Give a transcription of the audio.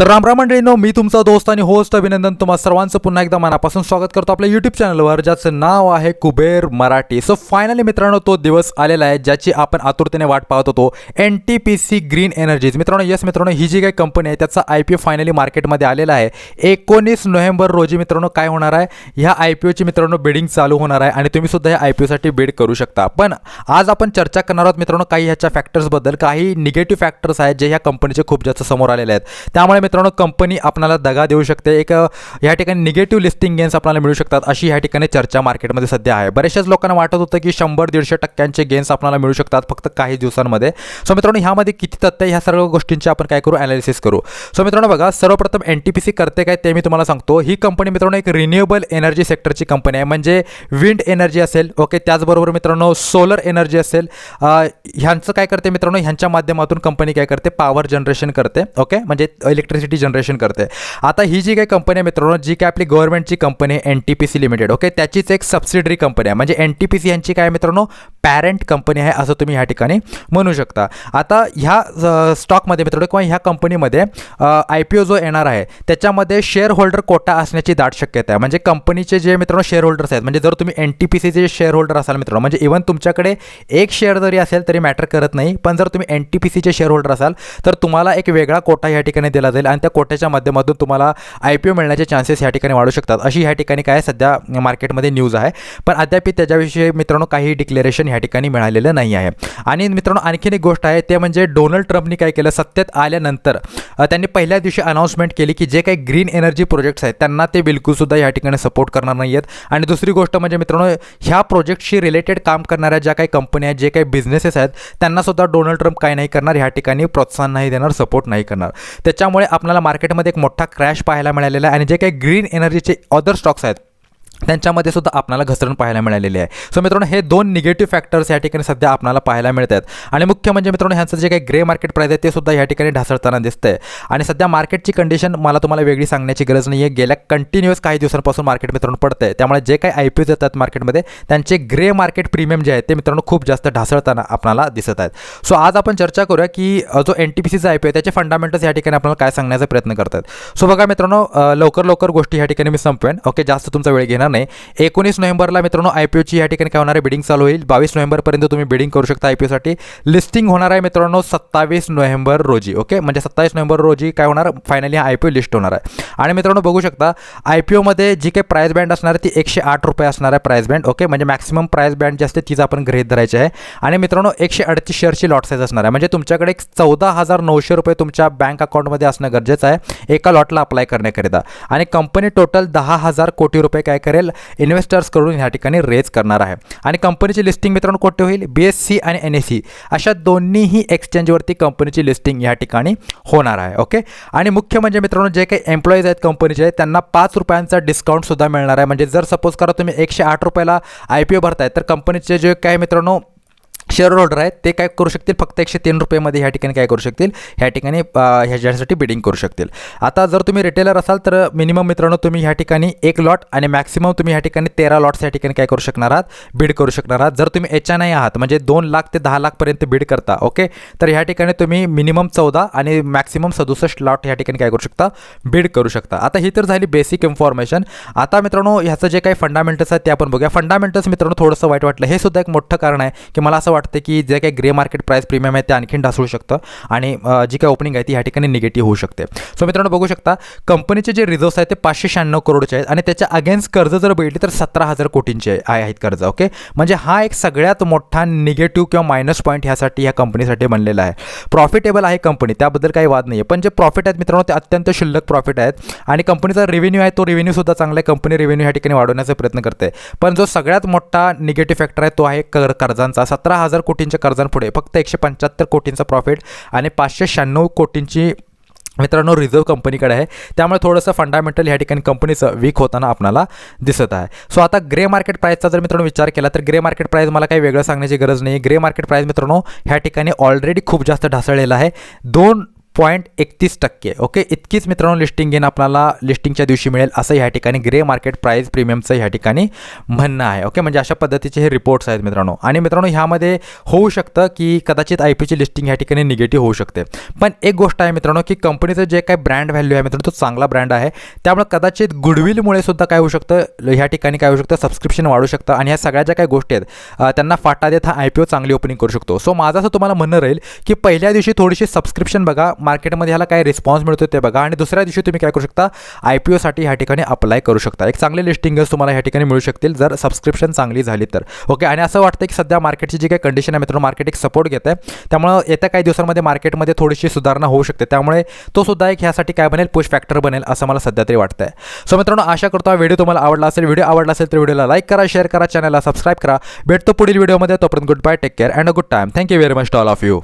तर रामराम मंडळीनो मी तुमचा दोस्त आणि होस्ट अभिनंदन तुम्हा सर्वांचं पुन्हा एकदा मनापासून स्वागत करतो आपल्या यूट्यूब चॅनलवर ज्याचं नाव आहे कुबेर मराठी. सो फायनली मित्रांनो तो दिवस आलेला आहे ज्याची आपण आतुरतेने वाट पाहत होतो N T P C green energies मित्रांनो येस मित्रांनो ही जी काही कंपनी आहे त्याचा आय पी ओ फायनली मार्केटमध्ये आलेला आहे. एकोणीस नोव्हेंबर रोजी मित्रांनो काय होणार आहे? ह्या आय पी ओची मित्रांनो बिडिंग चालू होणार आहे आणि तुम्ही सुद्धा या आय पी ओसाठी बिड करू शकता. पण आज आपण चर्चा करणार आहोत मित्रांनो काही ह्याच्या फॅक्टर्सबद्दल काही निगेटिव्ह फॅक्टर्स आहेत जे ह्या कंपनीचे खूप जास्त समोर आलेले आहेत. त्यामुळे मित्रांनो कंपनी आपल्याला दगा देऊ शकते. एक या ठिकाणी निगेटिव्ह लिस्टिंग गेन्स आपल्याला मिळू शकतात अशी ह्या ठिकाणी चर्चा मार्केटमध्ये सध्या आहे. बऱ्याचशाच लोकांना वाटत होतं की शंभर दीडशे टक्क्यांचे गेन्स आपल्याला मिळू शकतात फक्त काही दिवसांमध्ये. सो मित्रांनो ह्यामध्ये किती तथ्य ह्या सर्व गोष्टींची आपण काय करू? अनालिसिस करू. सो मित्रांनो बघा सर्वप्रथम एन टी पी सी करते काय ते मी तुम्हाला सांगतो. ही कंपनी मित्रांनो एक रिन्युएबल एनर्जी सेक्टरची कंपनी आहे. म्हणजे विंड एनर्जी असेल ओके त्याचबरोबर मित्रांनो सोलर एनर्जी असेल ह्यांचं काय करते मित्रांनो? ह्यांच्या माध्यमातून कंपनी काय करते? पॉवर जनरेशन करते ओके म्हणजे इलेक्ट्रिक इलेक्ट्रिसिटी जनरेशन करते. आता ही जी काही कंपनी आहे मित्रांनो जी काय आपली गव्हर्नमेंटची कंपनी आहे N T P C limited okay त्याचीच एक सबसिडरी कंपनी आहे. म्हणजे एन टी पी सी यांची काय मित्रांनो? पॅरेंट कंपनी आहे असं तुम्ही ह्या ठिकाणी म्हणू शकता. आता ह्या स्टॉकमध्ये मित्रांनो किंवा ह्या कंपनीमध्ये आय पी ओ जो येणार आहे त्याच्यामध्ये शेअर होल्डर कोटा असण्याची दाट शक्यता आहे. म्हणजे कंपनीचे जे मित्रांनो शेअर होल्डर्स आहेत म्हणजे जर तुम्ही एन टी पी सीचे शेअर होल्डर असाल मित्रांनो म्हणजे इव्हन तुमच्याकडे एक शेअर जरी असेल तरी मॅटर करत नाही पण जर तुम्ही एन टी पी सीचे शेअर होल्डर असाल तर तुम्हाला एक वेगळा कोटा या ठिकाणी दिला जाईल. आणि त्या कोट्याच्या माध्यमातून तुम्हाला आय पी ओ मिळण्याचे चान्सेस या ठिकाणी वाढू शकतात. अशी ह्या ठिकाणी काय सध्या मार्केटमध्ये न्यूज आहे. पण अद्याप त्याच्याविषयी मित्रांनो काही डिक्लेरेशन ह्या ठिकाणी मिळालेलं नाही आहे. आणि मित्रांनो आणखीन एक गोष्ट आहे ते म्हणजे डोनाल्ड ट्रम्पनी काय केलं सत्तेत आल्यानंतर त्यांनी पहिल्या दिवशी अनाऊन्समेंट केली की जे काही ग्रीन एनर्जी प्रोजेक्ट्स आहेत त्यांना ते बिलकुलसुद्धा या ठिकाणी सपोर्ट करणार नाही आहेत. आणि दुसरी गोष्ट म्हणजे मित्रांनो ह्या प्रोजेक्टशी रिलेटेड काम करणाऱ्या ज्या काही कंपन्या आहेत जे काही बिझनेसेस आहेत त्यांनासुद्धा डोनाल्ड ट्रम्प काय नाही करणार ह्या ठिकाणी प्रोत्साहन नाही देणार सपोर्ट नाही करणार. त्याच्यामुळे आपल्याला मार्केटमध्ये एक मोठा क्रॅश पाहायला मिळालेला आहे आणि जे काही ग्रीन एनर्जीचे अदर स्टॉक्स आहेत त्यांच्यामध्ये सुद्धा आपल्याला घसरण पाहायला मिळालेली आहे. सो मित्रांनो हे दोन निगेटिव्ह फॅक्टर्स या ठिकाणी सध्या आपल्याला पाहायला मिळत आहेत आणि मुख्य म्हणजे मित्रांनो ह्यांचं जे काही ग्रे मार्केट प्राईस आहे ते सुद्धा या ठिकाणी ढासळताना दिसतंय. आणि सध्या मार्केटची कंडिशन मला तुम्हाला वेगळी सांगण्याची गरज नाही आहे गेल्या कंटिन्युअस काही दिवसांपासून मार्केट मित्रांनो पडतं आहे त्यामुळे जे काही आय पी ओज येतात मार्केटमध्ये त्यांचे ग्रे मार्केट प्रीमियम जे आहे ते मित्रांनो खूप जास्त ढासळताना आपल्याला दिसत आहेत. सो आज आपण चर्चा करूया की जो एन टी पी सीचा आय पी आहे त्याचे फंडामेंटल्स या ठिकाणी आपल्याला काय सांगण्याचा प्रयत्न करतात सो बघा मित्रांनो लवकर लवकर गोष्टी ह्या ठिकाणी मी संपवेन. ओके जास्त तुमचा वेळ घेणार नाही. एकोणीस नोव्हेंबरला मित्रांनो आय पी ओची या ठिकाणी काय होणार आहे? बिडिंग चालू होईल. बावीस नोव्हेंबरपर्यंत तुम्ही बिडिंग करू शकता आय पी ओसाठी लिस्टिंग होणार आहे मित्रांनो सत्तावीस नोव्हेंबर रोजी ओके? म्हणजे सत्तावीस नोव्हेंबर रोजी काय होणार? फायनली हा आय पी ओ लिस्ट होणार आहे. आणि मित्रांनो बघू शकता आय पी ओमध्ये जी काही प्राईस बँड असणार आहे ती एकशे आठ रुपये असणार आहे प्राईस बँड ओके? म्हणजे मॅक्सिमम प्राईस बँड जी असते तीच आपण गृहित धरायची आहे. आणि मित्रांनो एकशे अडतीस शेअरची लॉट साईज असणार आहे. म्हणजे तुमच्याकडे एक चौदा हजार नऊशे रुपये तुमच्या बँक अकाउंटमध्ये असणं गरजेचं आहे. एका लॉटला अप्लाय करण्याकरिता. आणि कंपनी टोटल दहा हजार कोटी रुपये काय करेल? इन्व्हेस्टर्सकडून ह्या ठिकाणी रेज करणार आहे. आणि कंपनीची लिस्टिंग मित्रांनो कोठे होईल? बी एस सी आणि एन एस सी अशा दोन्हीही एक्सचेंजवरती कंपनीची लिस्टिंग या ठिकाणी होणार आहे ओके आणि मुख्य म्हणजे मित्रांनो जे काही एम्प्लॉईज आहेत कंपनीचे त्यांना पाच रुपयांचा डिस्काउंटसुद्धा मिळणार आहे. म्हणजे जर सपोज करा तुम्ही एकशे आठ रुपयाला आय पी ओ भरताय तर कंपनीचे जे काय मित्रांनो शेअर होल्डर आहेत ते काय करू शकतील? फक्त एकशे तीन रुपयेमध्ये ह्या ठिकाणी काय करू शकतील? ह्या ठिकाणी ह्याच्यासाठी बिडिंग करू शकतील. आता जर तुम्ही रिटेलर असाल तर मिनिमम मित्रांनो तुम्ही ह्या ठिकाणी एक लॉट आणि मॅक्सिमम तुम्ही ह्या ठिकाणी तेरा लॉट्स या ठिकाणी काय करू शकणार आहात? बिड करू शकणार आहात. जर तुम्ही एच एन आय आहात म्हणजे दोन लाख ते दहा लाखपर्यंत बिड करता ओके तर ह्या ठिकाणी तुम्ही मिनिमम चौदा आणि मॅक्सिमम सदुसष्ट लॉट ह्या ठिकाणी काय करू शकता? बिड करू शकता. आता ही तर झाली बेसिक इन्फॉर्मेशन आता मित्रांनो ह्याचं जे काही फंडामेंटल्स आहेत ते आपण बघूया. फंडामेंटल्स मित्रांनो थोडंसं वाईट वाटलं. हे सुद्धा एक मोठं कारण आहे की मला असं वाटतं की जे काही ग्रे मार्केट प्राईस प्रीमियम आहे ते आणखीन ढासळू शकतं आणि जी काही ओपनिंग आहे ती ह्या ठिकाणी निगेटिव्ह होऊ शकते. सो मित्रांनो बघू शकता कंपनीचे जे रिझर्व्स आहेत ते पाचशे शहाण्णव करोडचे आहेत आणि त्याच्या अगेन्स्ट कर्ज जर बघितली तर सतरा हजार कोटींचे आहे- आहेत कर्ज ओके? म्हणजे हा एक सगळ्यात मोठा निगेटिव्ह किंवा मायनस पॉईंट ह्यासाठी ह्या कंपनीसाठी बनलेला आहे. प्रॉफिटेबल आहे कंपनी त्याबद्दल काही वाद नाही आहे पण जे प्रॉफिट आहेत मित्रांनो ते अत्यंत शिल्लक प्रॉफिट आहेत आणि कंपनीचा रेव्हेन्यू आहे तो रेव्हेन्यू सुद्धा चांगला आहे. कंपनी रेव्हेन्यू ह्या ठिकाणी वाढवण्याचा प्रयत्न करते पण जो सगळ्यात मोठा निगेटिव्ह फॅक्टर आहे तो आहे कर कर्जांचा. सतरा हजार कोटींच्या कर्जांपुढे फक्त एकशे पंच्याहत्तर कोटींचा प्रॉफिट आणि पाचशे शहाण्णव कोटींची मित्रांनो रिझर्व्ह कंपनीकडे आहे. त्यामुळे थोडंसं फंडामेंटल ह्या ठिकाणी कंपनीचं वीक होताना आपल्याला दिसत आहे. सो आता ग्रे मार्केट प्राईसचा जर मित्रांनो विचार केला तर ग्रे मार्केट प्राईस मला काही वेगळं सांगण्याची गरज नाही. ग्रे मार्केट प्राईस मित्रांनो ह्या ठिकाणी ऑलरेडी खूप जास्त ढासळलेला आहे. दोन पॉईंट एकतीस टक्के. ओके? इतकीच मित्रांनो लिस्टिंग गेन आपल्याला लिस्टिंगच्या दिवशी मिळेल असं ह्या ठिकाणी. ग्रे मार्केट प्राईस प्रीमियमचं ह्या ठिकाणी म्हणणं आहे. ओके? म्हणजे अशा पद्धतीचे हे रिपोर्ट्स आहेत मित्रांनो. आणि मित्रांनो ह्यामध्ये होऊ शकतं की कदाचित आय पीची लिस्टिंग ह्या ठिकाणी निगेटिव्ह होऊ शकते. पण एक गोष्ट आहे मित्रांनो की कंपनीचं जे काही ब्रँड व्हॅल्यू आहे मित्रांनो तो चांगला ब्रँड आहे. त्यामुळे कदाचित गुडविलमुळे सुद्धा काय होऊ शकतं? ह्या ठिकाणी काय होऊ शकतं? सबस्क्रिप्शन वाढू शकतं. आणि ह्या सगळ्या ज्या काही गोष्टी आहेत त्यांना फाटा देत हा आय पी ओ चांगली ओपनिंग करू शकतो. सो माझं असं तुम्हाला म्हणणं राहील की पहिल्या दिवशी थोडीशी सबस्क्रिप्शन बघा. मार्केटमध्ये ह्याला काय रिस्पॉन्स मिळतो ते बघा. आणि दुसऱ्या दिवशी तुम्ही काय करू शकता आय पी ओसाठी ह्या ठिकाणी अप्लाय करू शकता. एक चांगले लिस्टिंगच तुम्हाला ह्या ठिकाणी मिळू शकतील जर सबस्क्रिप्शन चांगली झाली तर. ओके आणि असं वाटतं की सध्या मार्केटची जी काही कंडिशन आहे मित्रांनो मार्केट एक सपोर्ट घेत आहे त्यामुळं येत्या काही दिवसांमध्ये मार्केटमध्ये थोडीशी सुधारणा होऊ शकते. त्यामुळे तो सुद्धा एक ह्यासाठी काय बनेल? पुश फॅक्टर बनेल असं मला सध्या तरी वाटतं आहे सो मित्रांनो आशा करतो हा व्हिडिओ तुम्हाला आवडला असेल. व्हिडिओ आवडला असेल तर व्हिडिओला लाईक करा शेअर करा चॅनलला सबस्क्राईब करा. भेटतो पुढील व्हिडिओमध्ये तोपर्यंत good bye take care and a good time thank you very much to all all of you